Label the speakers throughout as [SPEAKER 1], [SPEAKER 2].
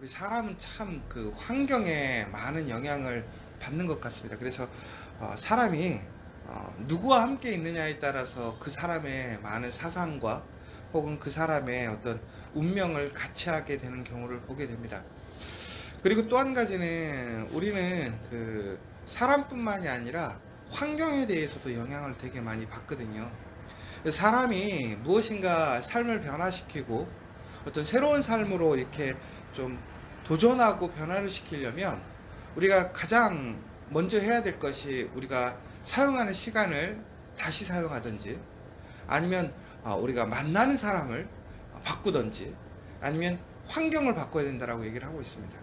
[SPEAKER 1] 우리 사람은 참 그 환경에 많은 영향을 받는 것 같습니다. 그래서 어, 사람이 어, 누구와 함께 있느냐에 따라서 그 사람의 많은 사상과 혹은 그 사람의 어떤 운명을 같이 하게 되는 경우를 보게 됩니다. 그리고 또 한 가지는 우리는 그 사람뿐만이 아니라 환경에 대해서도 영향을 되게 많이 받거든요. 사람이 무엇인가 삶을 변화시키고 어떤 새로운 삶으로 이렇게 좀 도전하고 변화를 시키려면 우리가 가장 먼저 해야 될 것이 우리가 사용하는 시간을 다시 사용하든지 아니면 어, 우리가 만나는 사람을 바꾸든지 아니면 환경을 바꿔야 된다라고 얘기를 하고 있습니다.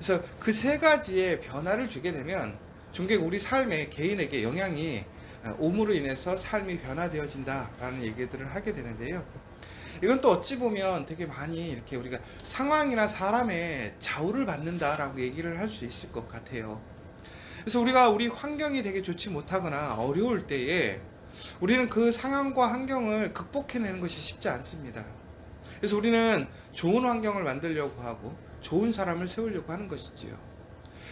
[SPEAKER 1] 그래서 그 세 가지의 변화를 주게 되면 종객 우리 삶에 개인에게 영향이 어, 오므로 인해서 삶이 변화되어진다라는 얘기들을 하게 되는데요. 이건 또 어찌 보면 되게 많이 이렇게 우리가 상황이나 사람의 좌우를 받는다라고 얘기를 할 수 있을 것 같아요. 그래서 우리가 우리 환경이 되게 좋지 못하거나 어려울 때에 우리는 그 상황과 환경을 극복해내는 것이 쉽지 않습니다. 그래서 우리는 좋은 환경을 만들려고 하고 좋은 사람을 세우려고 하는 것이지요.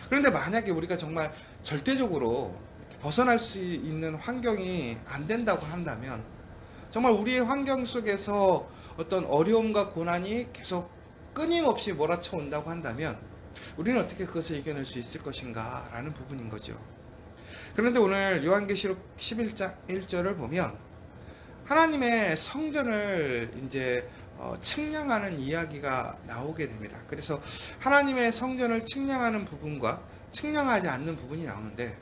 [SPEAKER 1] 그런데 만약에 우리가 정말 절대적으로 벗어날 수 있는 환경이 안 된다고 한다면 정말 우리의 환경 속에서 어떤 어려움과 고난이 계속 끊임없이 몰아쳐 온다고 한다면 우리는 어떻게 그것을 이겨낼 수 있을 것인가 라는 부분인 거죠. 그런데 오늘 요한계시록 11장 1절을 보면 하나님의 성전을 이제 어, 측량하는 이야기가 나오게 됩니다. 그래서 하나님의 성전을 측량하는 부분과 측량하지 않는 부분이 나오는데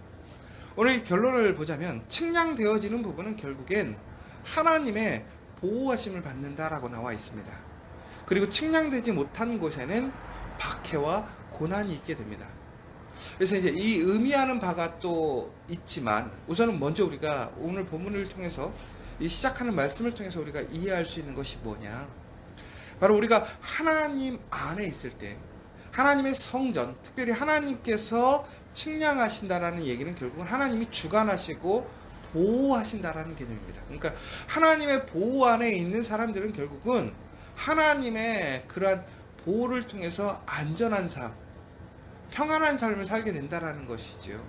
[SPEAKER 1] 오늘 결론을 보자면 측량되어지는 부분은 결국엔 하나님의 보호하심을 받는다라고 나와 있습니다. 그리고 측량되지 못한 곳에는 박해와 고난이 있게 됩니다. 그래서 이제 이 의미하는 바가 또 있지만 우선은 먼저 우리가 오늘 본문을 통해서 이 시작하는 말씀을 통해서 우리가 이해할 수 있는 것이 뭐냐? 바로 우리가 하나님 안에 있을 때 하나님의 성전, 특별히 하나님께서 측량하신다라는 얘기는 결국은 하나님이 주관하시고 보호하신다라는 개념입니다. 그러니까 하나님의 보호 안에 있는 사람들은 결국은 하나님의 그러한 보호를 통해서 안전한 삶, 평안한 삶을 살게 된다라는 것이지요.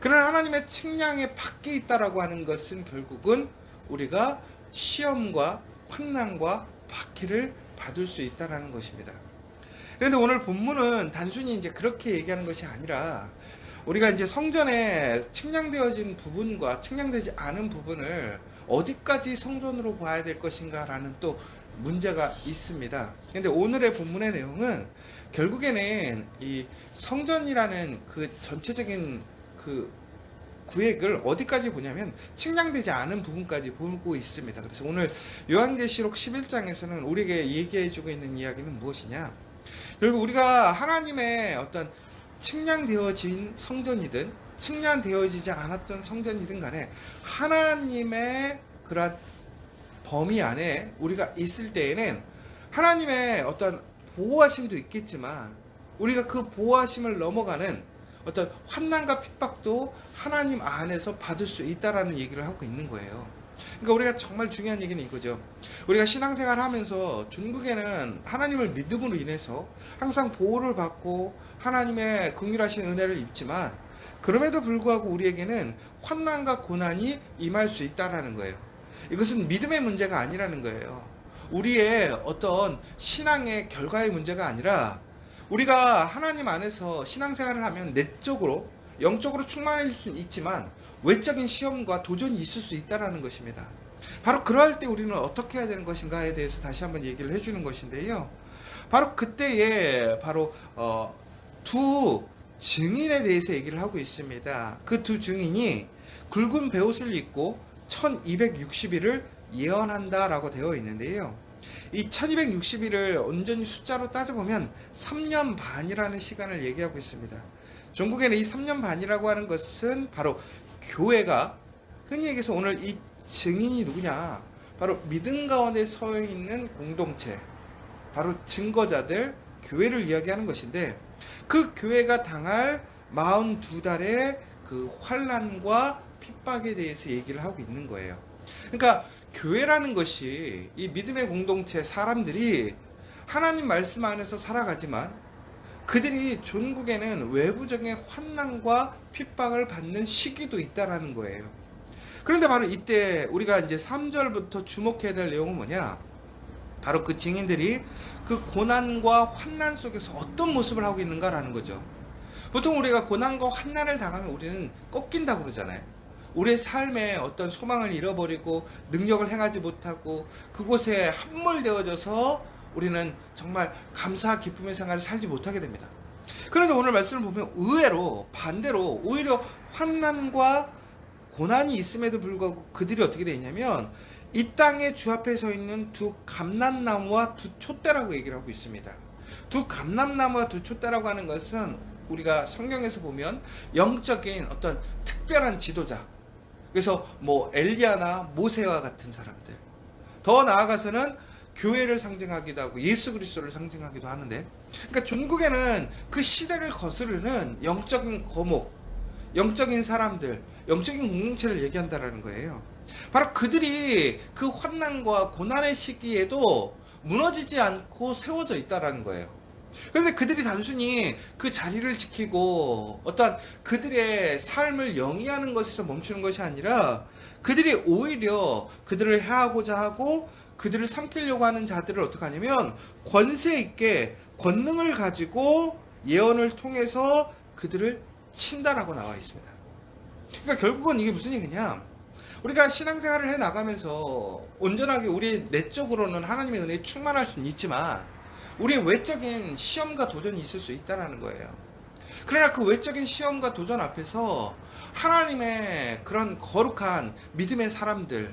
[SPEAKER 1] 그러나 하나님의 측량의 밖에 있다라고 하는 것은 결국은 우리가 시험과 환난과 박해를 받을 수 있다라는 것입니다. 그런데 오늘 본문은 단순히 이제 그렇게 얘기하는 것이 아니라 우리가 이제 성전에 측량되어진 부분과 측량되지 않은 부분을 어디까지 성전으로 봐야 될 것인가라는 또 문제가 있습니다. 근데 오늘의 본문의 내용은 결국에는 이 성전이라는 그 전체적인 그 구획을 어디까지 보냐면 측량되지 않은 부분까지 보고 있습니다. 그래서 오늘 요한계시록 11장에서는 우리에게 얘기해 주고 있는 이야기는 무엇이냐? 결국 우리가 하나님의 어떤 측량되어진 성전이든 측량되어지지 않았던 성전이든 간에 하나님의 그런 범위 안에 우리가 있을 때에는 하나님의 어떤 보호하심도 있겠지만 우리가 그 보호하심을 넘어가는 어떤 환난과 핍박도 하나님 안에서 받을 수 있다라는 얘기를 하고 있는 거예요. 그러니까 우리가 정말 중요한 얘기는 이거죠. 우리가 신앙생활 하면서 중국에는 하나님을 믿음으로 인해서 항상 보호를 받고 하나님의 긍휼하신 은혜를 입지만 그럼에도 불구하고 우리에게는 환난과 고난이 임할 수 있다라는 거예요. 이것은 믿음의 문제가 아니라는 거예요. 우리의 어떤 신앙의 결과의 문제가 아니라 우리가 하나님 안에서 신앙생활을 하면 내적으로 영적으로 충만해질 수는 있지만 외적인 시험과 도전이 있을 수 있다라는 것입니다. 바로 그럴 때 우리는 어떻게 해야 되는 것인가에 대해서 다시 한번 얘기를 해주는 것인데요. 바로 그때에 바로 어, 두 증인에 대해서 얘기를 하고 있습니다. 그 두 증인이 굵은 베옷을 입고 1260일을 예언한다라고 되어 있는데요. 이 1260일을 온전히 숫자로 따져보면 3년 반이라는 시간을 얘기하고 있습니다. 중국에는 이 3년 반이라고 하는 것은 바로 교회가 흔히 얘기해서 오늘 이 증인이 누구냐? 바로 믿음 가운데 서 있는 공동체, 바로 증거자들, 교회를 이야기하는 것인데 그 교회가 당할 42달의 그 환란과 핍박에 대해서 얘기를 하고 있는 거예요. 그러니까 교회라는 것이 이 믿음의 공동체 사람들이 하나님 말씀 안에서 살아가지만 그들이 종국에는 외부적인 환난과 핍박을 받는 시기도 있다라는 거예요. 그런데 바로 이때 우리가 이제 3절부터 주목해야 될 내용은 뭐냐? 바로 그 증인들이 그 고난과 환난 속에서 어떤 모습을 하고 있는가라는 거죠. 보통 우리가 고난과 환난을 당하면 우리는 꺾인다고 그러잖아요. 우리의 삶에 어떤 소망을 잃어버리고 능력을 행하지 못하고 그곳에 함몰되어져서 우리는 정말 감사 기쁨의 생활을 살지 못하게 됩니다. 그런데 오늘 말씀을 보면 의외로 반대로 오히려 환난과 고난이 있음에도 불구하고 그들이 어떻게 되어 있냐면 이 땅에 주 앞에 서 있는 두 감람나무와 두 촛대라고 얘기를 하고 있습니다. 두 감람나무와 두 촛대라고 하는 것은 우리가 성경에서 보면 영적인 어떤 특별한 지도자. 그래서 뭐 엘리야나 모세와 같은 사람들. 더 나아가서는 교회를 상징하기도 하고 예수 그리스도를 상징하기도 하는데 그러니까 종국에는 그 시대를 거스르는 영적인 거목, 영적인 사람들, 영적인 공동체를 얘기한다라는 거예요. 바로 그들이 그 환난과 고난의 시기에도 무너지지 않고 세워져 있다라는 거예요. 그런데 그들이 단순히 그 자리를 지키고 어떤 그들의 삶을 영위하는 것에서 멈추는 것이 아니라 그들이 오히려 그들을 해하고자 하고 그들을 삼키려고 하는 자들을 어떻게 하냐면 권세 있게 권능을 가지고 예언을 통해서 그들을 친다라고 나와 있습니다. 그러니까 결국은 이게 무슨 얘기냐? 우리가 신앙생활을 해 나가면서 온전하게 우리 내적으로는 하나님의 은혜에 충만할 수는 있지만 우리의 외적인 시험과 도전이 있을 수 있다는 거예요. 그러나 그 외적인 시험과 도전 앞에서 하나님의 그런 거룩한 믿음의 사람들,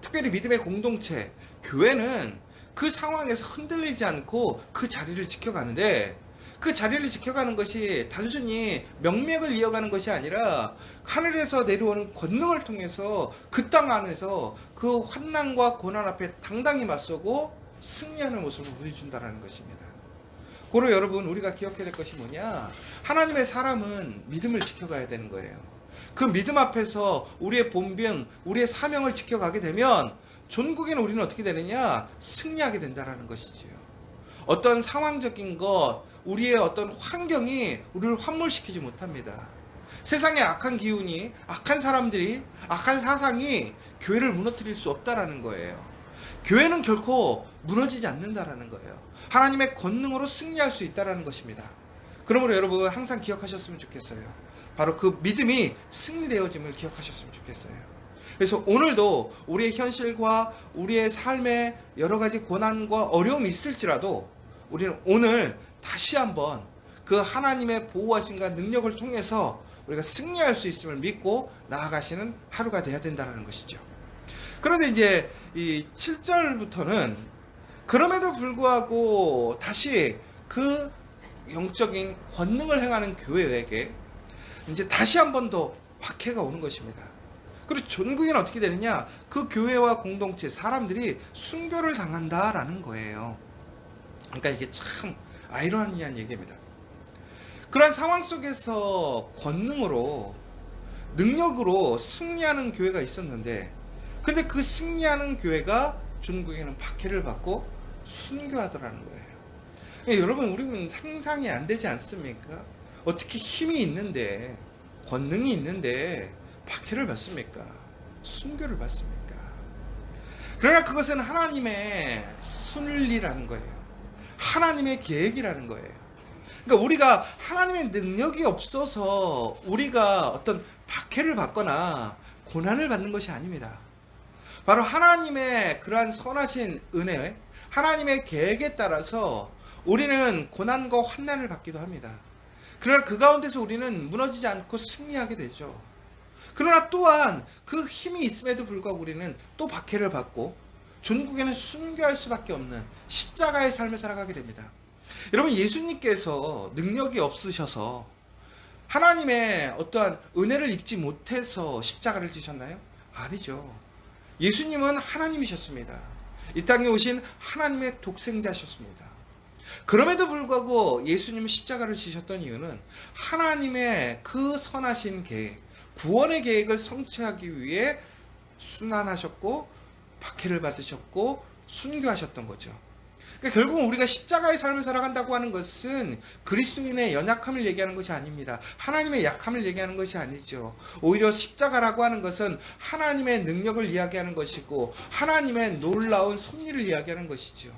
[SPEAKER 1] 특별히 믿음의 공동체, 교회는 그 상황에서 흔들리지 않고 그 자리를 지켜가는데 그 자리를 지켜가는 것이 단순히 명맥을 이어가는 것이 아니라 하늘에서 내려오는 권능을 통해서 그 땅 안에서 그 환난과 고난 앞에 당당히 맞서고 승리하는 모습을 보여준다는 것입니다. 고로 여러분 우리가 기억해야 될 것이 뭐냐? 하나님의 사람은 믿음을 지켜가야 되는 거예요. 그 믿음 앞에서 우리의 본병, 우리의 사명을 지켜가게 되면 전국에는 우리는 어떻게 되느냐? 승리하게 된다라는 것이지요. 어떤 상황적인 것, 우리의 어떤 환경이 우리를 환몰시키지 못합니다. 세상의 악한 기운이, 악한 사람들이, 악한 사상이 교회를 무너뜨릴 수 없다라는 거예요. 교회는 결코 무너지지 않는다라는 거예요. 하나님의 권능으로 승리할 수 있다라는 것입니다. 그러므로 여러분 항상 기억하셨으면 좋겠어요. 바로 그 믿음이 승리되어짐을 기억하셨으면 좋겠어요. 그래서 오늘도 우리의 현실과 우리의 삶에 여러 가지 고난과 어려움이 있을지라도 우리는 오늘 다시 한번 그 하나님의 보호하심과 능력을 통해서 우리가 승리할 수 있음을 믿고 나아가시는 하루가 돼야 된다는 것이죠. 그런데 이제 이 7절부터는 그럼에도 불구하고 다시 그 영적인 권능을 행하는 교회에게 이제 다시 한 번 더 박해가 오는 것입니다. 그리고 전국에는 어떻게 되느냐? 그 교회와 공동체 사람들이 순교를 당한다라는 거예요. 그러니까 이게 참 아이러니한 얘기입니다. 그러한 상황 속에서 권능으로 능력으로 승리하는 교회가 있었는데 근데 그 승리하는 교회가 전국에는 박해를 받고 순교하더라는 거예요. 예, 여러분 우리는 상상이 안 되지 않습니까? 어떻게 힘이 있는데 권능이 있는데 박해를 받습니까? 순교를 받습니까? 그러나 그것은 하나님의 순리라는 거예요. 하나님의 계획이라는 거예요. 그러니까 우리가 하나님의 능력이 없어서 우리가 어떤 박해를 받거나 고난을 받는 것이 아닙니다. 바로 하나님의 그러한 선하신 은혜, 하나님의 계획에 따라서 우리는 고난과 환난을 받기도 합니다. 그러나 그 가운데서 우리는 무너지지 않고 승리하게 되죠. 그러나 또한 그 힘이 있음에도 불구하고 우리는 또 박해를 받고 전국에는 순교할 수밖에 없는 십자가의 삶을 살아가게 됩니다. 여러분 예수님께서 능력이 없으셔서 하나님의 어떠한 은혜를 입지 못해서 십자가를 지셨나요? 아니죠. 예수님은 하나님이셨습니다. 이 땅에 오신 하나님의 독생자셨습니다. 그럼에도 불구하고 예수님은 십자가를 지셨던 이유는 하나님의 그 선하신 계획, 구원의 계획을 성취하기 위해 순환하셨고 박해를 받으셨고 순교하셨던 거죠. 그러니까 결국은 우리가 십자가의 삶을 살아간다고 하는 것은 그리스도인의 연약함을 얘기하는 것이 아닙니다. 하나님의 약함을 얘기하는 것이 아니죠. 오히려 십자가라고 하는 것은 하나님의 능력을 이야기하는 것이고 하나님의 놀라운 섭리를 이야기하는 것이죠.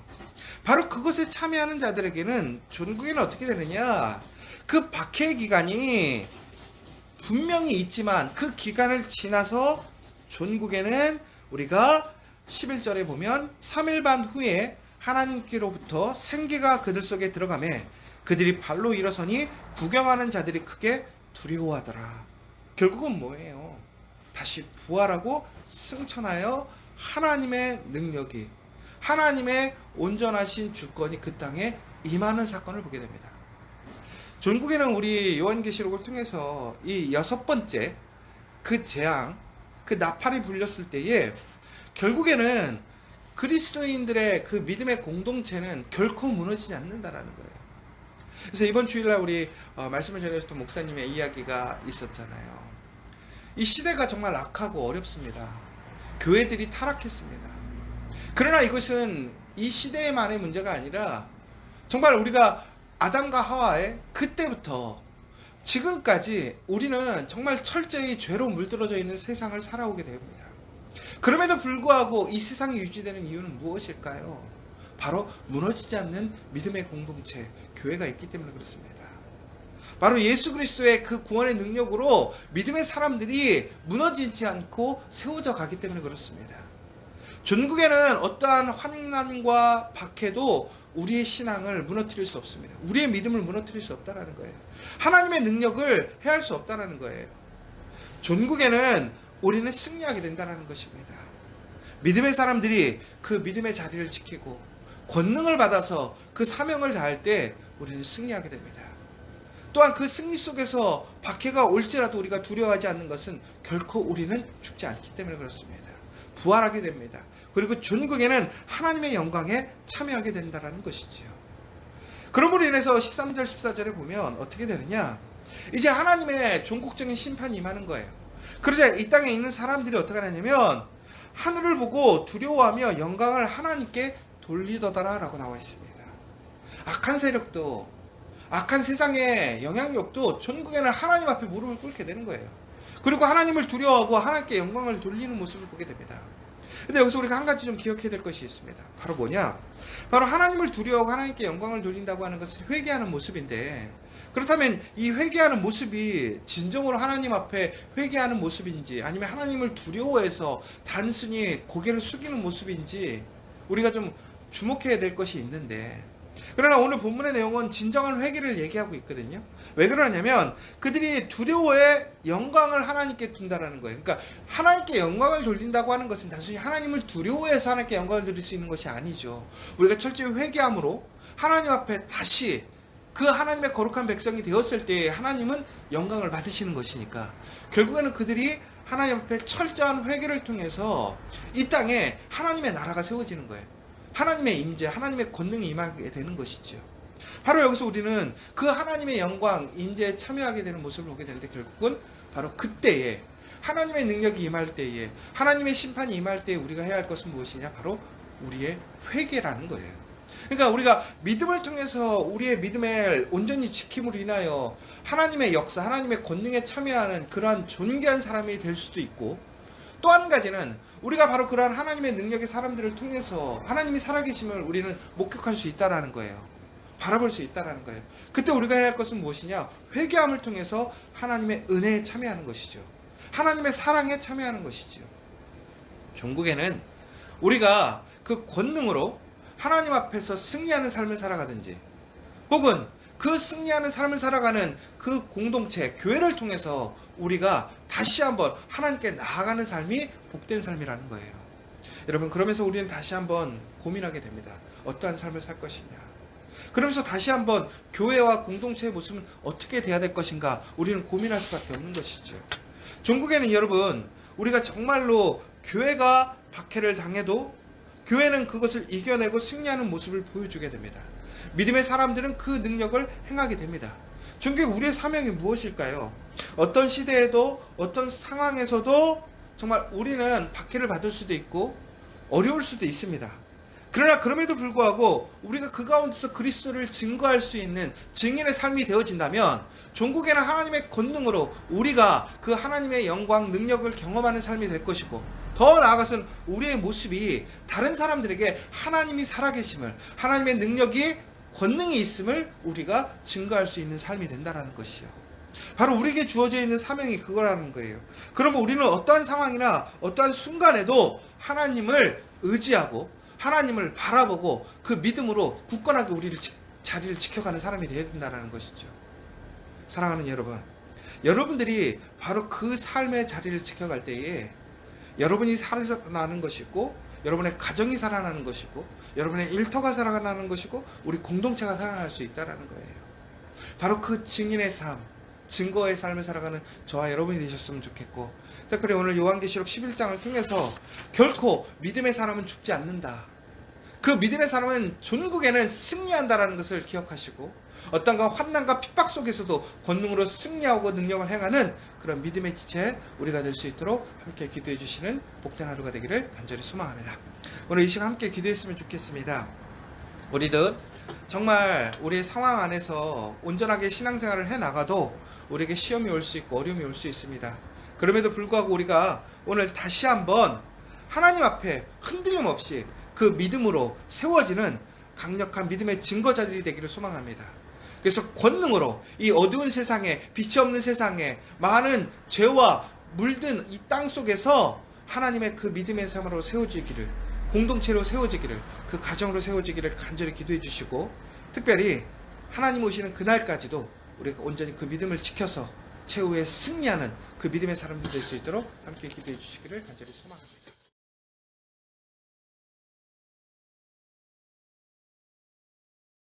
[SPEAKER 1] 바로 그것에 참여하는 자들에게는 존국에는 어떻게 되느냐? 그 박해 기간이 분명히 있지만 그 기간을 지나서 존국에는 우리가 11절에 보면 3일 반 후에 하나님께로부터 생기가 그들 속에 들어가매 그들이 발로 일어서니 구경하는 자들이 크게 두려워하더라. 결국은 뭐예요? 다시 부활하고 승천하여 하나님의 능력이 하나님의 온전하신 주권이 그 땅에 임하는 사건을 보게 됩니다. 전국에는 우리 요한계시록을 통해서 이 여섯 번째 그 재앙, 그 나팔이 불렸을 때에 결국에는 그리스도인들의 그 믿음의 공동체는 결코 무너지지 않는다라는 거예요. 그래서 이번 주일날 우리 어, 말씀을 전해줬던 목사님의 이야기가 있었잖아요. 이 시대가 정말 악하고 어렵습니다. 교회들이 타락했습니다. 그러나 이것은 이 시대만의 문제가 아니라 정말 우리가 아담과 하와의 그때부터 지금까지 우리는 정말 철저히 죄로 물들어져 있는 세상을 살아오게 됩니다. 그럼에도 불구하고 이 세상이 유지되는 이유는 무엇일까요? 바로 무너지지 않는 믿음의 공동체, 교회가 있기 때문에 그렇습니다. 바로 예수 그리스도의 그 구원의 능력으로 믿음의 사람들이 무너지지 않고 세워져 가기 때문에 그렇습니다. 전국에는 어떠한 환난과 박해도 우리의 신앙을 무너뜨릴 수 없습니다. 우리의 믿음을 무너뜨릴 수 없다라는 거예요. 하나님의 능력을 해할 수 없다라는 거예요. 전국에는 우리는 승리하게 된다는 것입니다. 믿음의 사람들이 그 믿음의 자리를 지키고 권능을 받아서 그 사명을 다할 때 우리는 승리하게 됩니다. 또한 그 승리 속에서 박해가 올지라도 우리가 두려워하지 않는 것은 결코 우리는 죽지 않기 때문에 그렇습니다. 부활하게 됩니다. 그리고 전국에는 하나님의 영광에 참여하게 된다는 것이지요. 그러므로 인해서 13절 14절에 보면 어떻게 되느냐? 이제 하나님의 종국적인 심판이 임하는 거예요. 그러자 이 땅에 있는 사람들이 어떻게 하냐면 하늘을 보고 두려워하며 영광을 하나님께 돌리더다라라고 나와 있습니다. 악한 세력도 악한 세상의 영향력도 전국에는 하나님 앞에 무릎을 꿇게 되는 거예요. 그리고 하나님을 두려워하고 하나님께 영광을 돌리는 모습을 보게 됩니다. 근데 여기서 우리가 한 가지 좀 기억해야 될 것이 있습니다. 바로 뭐냐? 바로 하나님을 두려워하고 하나님께 영광을 돌린다고 하는 것은 회개하는 모습인데 그렇다면 이 회개하는 모습이 진정으로 하나님 앞에 회개하는 모습인지 아니면 하나님을 두려워해서 단순히 고개를 숙이는 모습인지 우리가 좀 주목해야 될 것이 있는데 그러나 오늘 본문의 내용은 진정한 회개를 얘기하고 있거든요. 왜 그러냐면 그들이 두려워해 영광을 하나님께 둔다라는 거예요. 그러니까 하나님께 영광을 돌린다고 하는 것은 단순히 하나님을 두려워해서 하나님께 영광을 돌릴 수 있는 것이 아니죠. 우리가 철저히 회개함으로 하나님 앞에 다시 그 하나님의 거룩한 백성이 되었을 때 하나님은 영광을 받으시는 것이니까 결국에는 그들이 하나님 앞에 철저한 회개를 통해서 이 땅에 하나님의 나라가 세워지는 거예요. 하나님의 임재, 하나님의 권능이 임하게 되는 것이죠. 바로 여기서 우리는 그 하나님의 영광, 임재에 참여하게 되는 모습을 보게 되는데 결국은 바로 그때에 하나님의 능력이 임할 때에 하나님의 심판이 임할 때에 우리가 해야 할 것은 무엇이냐? 바로 우리의 회개라는 거예요. 그러니까 우리가 믿음을 통해서 우리의 믿음을 온전히 지킴으로 인하여 하나님의 역사, 하나님의 권능에 참여하는 그러한 존귀한 사람이 될 수도 있고 또 한 가지는 우리가 바로 그러한 하나님의 능력의 사람들을 통해서 하나님이 살아계심을 우리는 목격할 수 있다라는 거예요. 바라볼 수 있다라는 거예요. 그때 우리가 해야 할 것은 무엇이냐? 회개함을 통해서 하나님의 은혜에 참여하는 것이죠. 하나님의 사랑에 참여하는 것이죠. 종국에는 우리가 그 권능으로 하나님 앞에서 승리하는 삶을 살아가든지 혹은 그 승리하는 삶을 살아가는 그 공동체, 교회를 통해서 우리가 다시 한번 하나님께 나아가는 삶이 복된 삶이라는 거예요. 여러분, 그러면서 우리는 다시 한번 고민하게 됩니다. 어떠한 삶을 살 것이냐. 그러면서 다시 한번 교회와 공동체의 모습은 어떻게 돼야 될 것인가 우리는 고민할 수밖에 없는 것이죠. 종국에는 여러분, 우리가 정말로 교회가 박해를 당해도 교회는 그것을 이겨내고 승리하는 모습을 보여주게 됩니다. 믿음의 사람들은 그 능력을 행하게 됩니다. 종교 우리의 사명이 무엇일까요? 어떤 시대에도 어떤 상황에서도 정말 우리는 박해를 받을 수도 있고 어려울 수도 있습니다. 그러나 그럼에도 불구하고 우리가 그 가운데서 그리스도를 증거할 수 있는 증인의 삶이 되어진다면 종국에는 하나님의 권능으로 우리가 그 하나님의 영광 능력을 경험하는 삶이 될 것이고 더 나아가서는 우리의 모습이 다른 사람들에게 하나님이 살아계심을 하나님의 능력이 권능이 있음을 우리가 증거할 수 있는 삶이 된다는 것이요. 바로 우리에게 주어져 있는 사명이 그거라는 거예요. 그러면 우리는 어떠한 상황이나 어떠한 순간에도 하나님을 의지하고 하나님을 바라보고 그 믿음으로 굳건하게 우리를 지- 자리를 지켜가는 사람이 되어야 된다는 것이죠. 사랑하는 여러분, 여러분들이 바로 그 삶의 자리를 지켜갈 때에 여러분이 살아나는 것이고 여러분의 가정이 살아나는 것이고 여러분의 일터가 살아나는 것이고 우리 공동체가 살아날 수 있다라는 거예요. 바로 그 증인의 삶, 증거의 삶을 살아가는 저와 여러분이 되셨으면 좋겠고 특별히 오늘 요한계시록 11장을 통해서 결코 믿음의 사람은 죽지 않는다. 그 믿음의 사람은 존국에는 승리한다라는 것을 기억하시고 어떤가 환난과 핍박 속에서도 권능으로 승리하고 능력을 행하는 그런 믿음의 지체 우리가 될 수 있도록 함께 기도해 주시는 복된 하루가 되기를 간절히 소망합니다. 오늘 이 시간 함께 기도했으면 좋겠습니다. 우리들 정말 우리의 상황 안에서 온전하게 신앙생활을 해 나가도 우리에게 시험이 올 수 있고 어려움이 올 수 있습니다. 그럼에도 불구하고 우리가 오늘 다시 한번 하나님 앞에 흔들림 없이 그 믿음으로 세워지는 강력한 믿음의 증거자들이 되기를 소망합니다. 그래서 권능으로 이 어두운 세상에 빛이 없는 세상에 많은 죄와 물든 이 땅 속에서 하나님의 그 믿음의 삶으로 세워지기를 공동체로 세워지기를 그 가정으로 세워지기를 간절히 기도해 주시고 특별히 하나님 오시는 그날까지도 우리가 온전히 그 믿음을 지켜서 최후에 승리하는 그 믿음의 사람들 될 수 있도록 함께 기도해 주시기를 간절히 소망합니다.